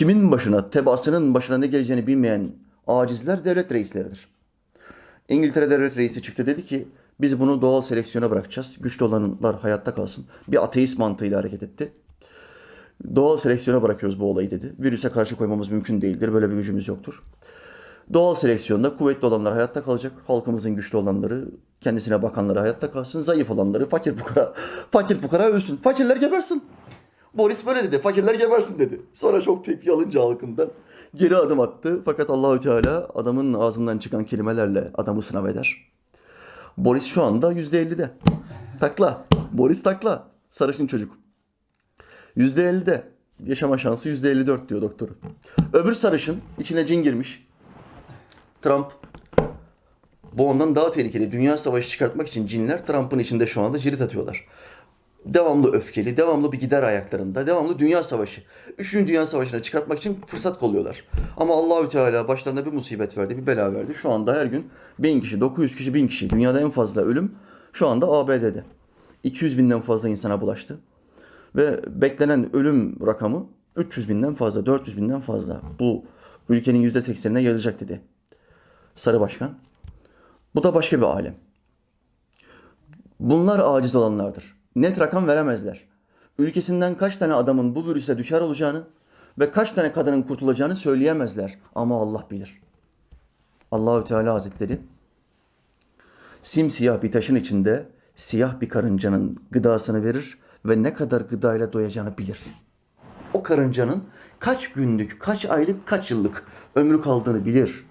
Kimin başına, tebaasının başına ne geleceğini bilmeyen acizler devlet reisleridir. İngiltere devlet reisi çıktı dedi ki biz bunu doğal seleksiyona bırakacağız. Güçlü olanlar hayatta kalsın. Bir ateist mantığıyla hareket etti. Doğal seleksiyona bırakıyoruz bu olayı dedi. Virüse karşı koymamız mümkün değildir. Böyle bir gücümüz yoktur. Doğal seleksiyonda kuvvetli olanlar hayatta kalacak. Halkımızın güçlü olanları, kendisine bakanları hayatta kalsın. Zayıf olanları, fakir fukara, fakir fukara ölsün. Fakirler gebersin. Boris böyle dedi. Fakirler gebersin dedi. Sonra çok tepki alınca halkından geri adım attı. Fakat Allahü Teala adamın ağzından çıkan kelimelerle adamı sınav eder. Boris şu anda yüzde ellide. Takla. Boris takla. Sarışın çocuk. Yüzde ellide. Yaşama şansı yüzde elli dört diyor doktoru. Öbür sarışın içine cin girmiş. Trump. Bu ondan daha tehlikeli. Dünya savaşı çıkartmak için cinler Trump'ın içinde şu anda cirit atıyorlar. Devamlı öfkeli, devamlı bir gider ayaklarında, devamlı dünya savaşı. Üçüncü dünya savaşına çıkartmak için fırsat kolluyorlar. Ama Allahü Teala başlarına bir musibet verdi, bir bela verdi. Şu anda her gün bin kişi, 900 kişi, bin kişi. Dünyada en fazla ölüm şu anda ABD'de. 200 binden fazla insana bulaştı. Ve beklenen ölüm rakamı 300 binden fazla, 400 binden fazla. Bu ülkenin %80'ine yayılacak dedi. Sarı Başkan. Bu da başka bir alem. Bunlar aciz olanlardır. Net rakam veremezler. Ülkesinden kaç tane adamın bu virüse düşer olacağını ve kaç tane kadının kurtulacağını söyleyemezler. Ama Allah bilir. Allahü Teala Hazretleri simsiyah bir taşın içinde siyah bir karıncanın gıdasını verir ve ne kadar gıdayla doyacağını bilir. O karıncanın kaç günlük, kaç aylık, kaç yıllık ömrü kaldığını bilir.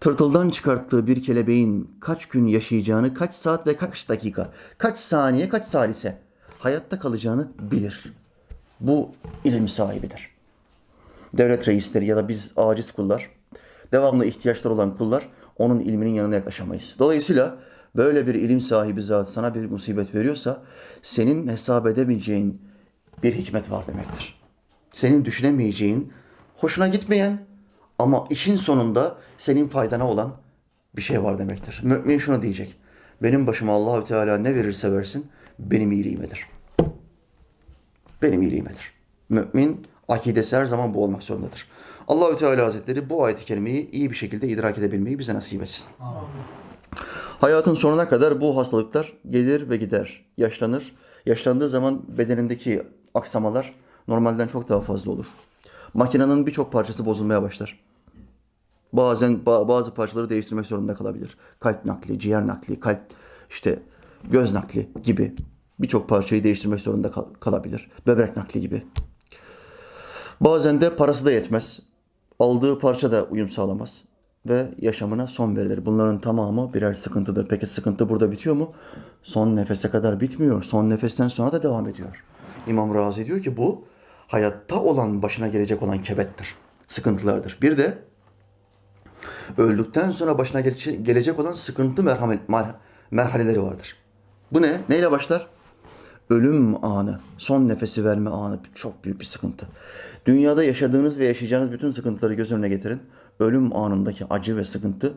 Tırtıldan çıkarttığı bir kelebeğin kaç gün yaşayacağını, kaç saat ve kaç dakika, kaç saniye, kaç salise hayatta kalacağını bilir. Bu ilim sahibidir. Devlet reisleri ya da biz aciz kullar, devamlı ihtiyaçları olan kullar onun ilminin yanına yaklaşamayız. Dolayısıyla böyle bir ilim sahibi zat sana bir musibet veriyorsa senin hesap edemeyeceğin bir hikmet var demektir. Senin düşünemeyeceğin, hoşuna gitmeyen ama işin sonunda senin faydana olan bir şey var demektir. Mümin şunu diyecek. Benim başıma Allahü Teala ne verirse versin benim iyiliğimedir. Benim iyiliğimedir. Mümin akidesi her zaman bu olmak zorundadır. Allahü Teala Hazretleri bu ayet-i kerimeyi iyi bir şekilde idrak edebilmeyi bize nasip etsin. Hayatın sonuna kadar bu hastalıklar gelir ve gider. Yaşlanır. Yaşlandığı zaman bedenindeki aksamalar normalden çok daha fazla olur. Makinenin birçok parçası bozulmaya başlar. Bazen ba- bazı parçaları değiştirmek zorunda kalabilir. Kalp nakli, ciğer nakli, kalp işte göz nakli gibi birçok parçayı değiştirmek zorunda kal- kalabilir. Böbrek nakli gibi. Bazen de parası da yetmez. Aldığı parça da uyum sağlamaz ve yaşamına son verilir. Bunların tamamı birer sıkıntıdır. Peki sıkıntı burada bitiyor mu? Son nefese kadar bitmiyor. Son nefesten sonra da devam ediyor. İmam Razi diyor ki bu hayatta olan başına gelecek olan kebettir. Sıkıntılardır. Bir de öldükten sonra başına gele- gelecek olan sıkıntı merhamet, mer- merhaleleri vardır. Bu ne? Neyle başlar? Ölüm anı, son nefesi verme anı çok büyük bir sıkıntı. Dünyada yaşadığınız ve yaşayacağınız bütün sıkıntıları göz önüne getirin. Ölüm anındaki acı ve sıkıntı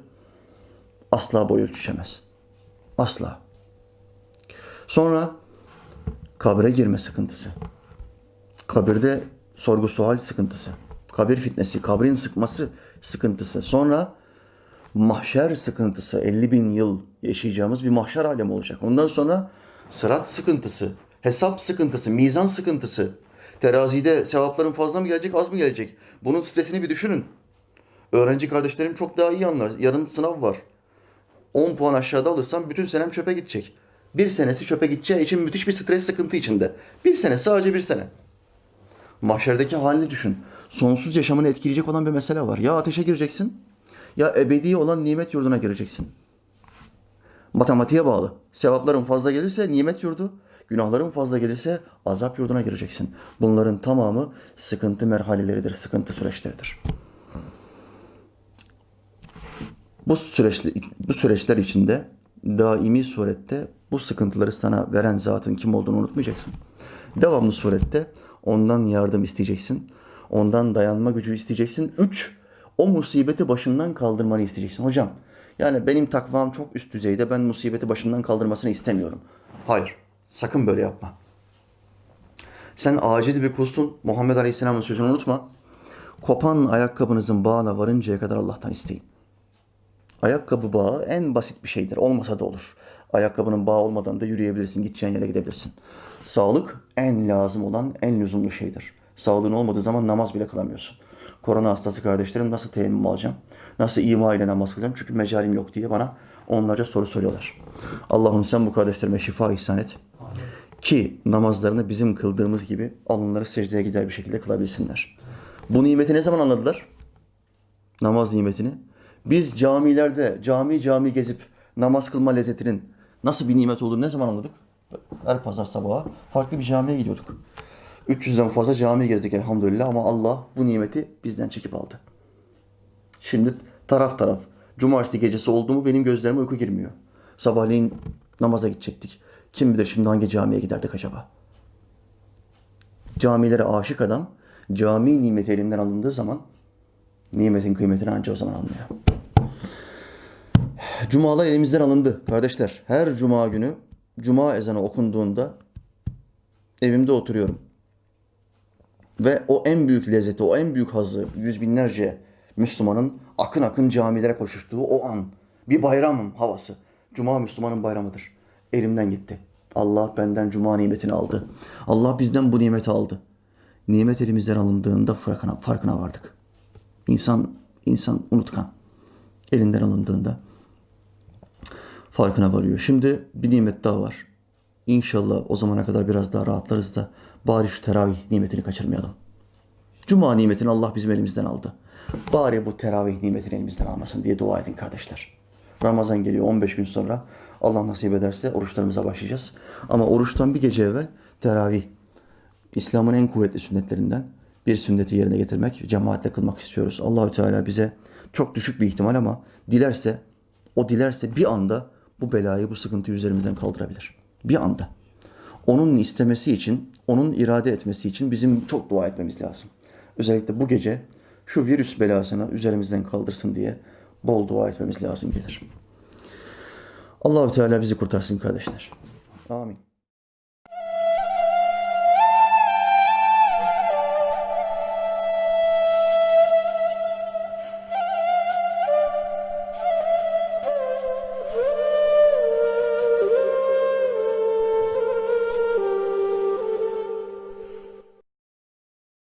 asla boy ölçüşemez. Asla. Sonra kabre girme sıkıntısı. Kabirde sorgu sual sıkıntısı. Kabir fitnesi, kabrin sıkması sıkıntısı. Sonra mahşer sıkıntısı. 50 bin yıl yaşayacağımız bir mahşer alemi olacak. Ondan sonra sırat sıkıntısı, hesap sıkıntısı, mizan sıkıntısı. Terazide sevapların fazla mı gelecek, az mı gelecek? Bunun stresini bir düşünün. Öğrenci kardeşlerim çok daha iyi anlar. Yarın sınav var. 10 puan aşağıda alırsam bütün senem çöpe gidecek. Bir senesi çöpe gideceği için müthiş bir stres sıkıntı içinde. Bir sene, sadece bir sene. Mahşerdeki halini düşün. Sonsuz yaşamını etkileyecek olan bir mesele var. Ya ateşe gireceksin ya ebedi olan nimet yurduna gireceksin. Matematiğe bağlı. Sevapların fazla gelirse nimet yurdu, günahların fazla gelirse azap yurduna gireceksin. Bunların tamamı sıkıntı merhaleleridir, sıkıntı süreçleridir. Bu süreçli, bu süreçler içinde daimi surette bu sıkıntıları sana veren zatın kim olduğunu unutmayacaksın. Devamlı surette ondan yardım isteyeceksin. Ondan dayanma gücü isteyeceksin. Üç, o musibeti başından kaldırmanı isteyeceksin. Hocam yani benim takvam çok üst düzeyde ben musibeti başından kaldırmasını istemiyorum. Hayır sakın böyle yapma. Sen aciz bir kulsun. Muhammed Aleyhisselam'ın sözünü unutma. Kopan ayakkabınızın bağına varıncaya kadar Allah'tan isteyin. Ayakkabı bağı en basit bir şeydir. Olmasa da olur. Ayakkabının bağı olmadan da yürüyebilirsin, gideceğin yere gidebilirsin. Sağlık en lazım olan, en lüzumlu şeydir. Sağlığın olmadığı zaman namaz bile kılamıyorsun. Korona hastası kardeşlerim nasıl teyemmüm alacağım? Nasıl ima ile namaz kılacağım? Çünkü mecalim yok diye bana onlarca soru soruyorlar. Allah'ım sen bu kardeşlerime şifa ihsan et. Ki namazlarını bizim kıldığımız gibi alınları secdeye gider bir şekilde kılabilsinler. Bu nimeti ne zaman anladılar? namaz nimetini. Biz camilerde cami cami gezip namaz kılma lezzetinin nasıl bir nimet olduğunu ne zaman anladık? Her pazar sabahı farklı bir camiye gidiyorduk. 300'den fazla cami gezdik elhamdülillah ama Allah bu nimeti bizden çekip aldı. Şimdi taraf taraf. Cumartesi gecesi oldu mu benim gözlerime uyku girmiyor. Sabahleyin namaza gidecektik. Kim bilir şimdi hangi camiye giderdik acaba? Camilere aşık adam cami nimeti elinden alındığı zaman nimetin kıymetini ancak o zaman anlıyor. Cumalar elimizden alındı kardeşler. Her cuma günü cuma ezanı okunduğunda evimde oturuyorum. Ve o en büyük lezzeti, o en büyük hazzı yüz binlerce Müslümanın akın akın camilere koşuştuğu o an. Bir bayram havası. Cuma Müslümanın bayramıdır. Elimden gitti. Allah benden cuma nimetini aldı. Allah bizden bu nimeti aldı. Nimet elimizden alındığında farkına, farkına vardık. İnsan, insan unutkan. Elinden alındığında farkına varıyor. Şimdi bir nimet daha var. İnşallah o zamana kadar biraz daha rahatlarız da bari şu teravih nimetini kaçırmayalım. Cuma nimetini Allah bizim elimizden aldı. Bari bu teravih nimetini elimizden almasın diye dua edin kardeşler. Ramazan geliyor 15 gün sonra. Allah nasip ederse oruçlarımıza başlayacağız. Ama oruçtan bir gece evvel teravih. İslam'ın en kuvvetli sünnetlerinden bir sünneti yerine getirmek, cemaatle kılmak istiyoruz. Allahü Teala bize çok düşük bir ihtimal ama dilerse, o dilerse bir anda bu belayı, bu sıkıntıyı üzerimizden kaldırabilir. Bir anda. Onun istemesi için, onun irade etmesi için bizim çok dua etmemiz lazım. Özellikle bu gece şu virüs belasını üzerimizden kaldırsın diye bol dua etmemiz lazım gelir. Allahü Teala bizi kurtarsın kardeşler. Amin.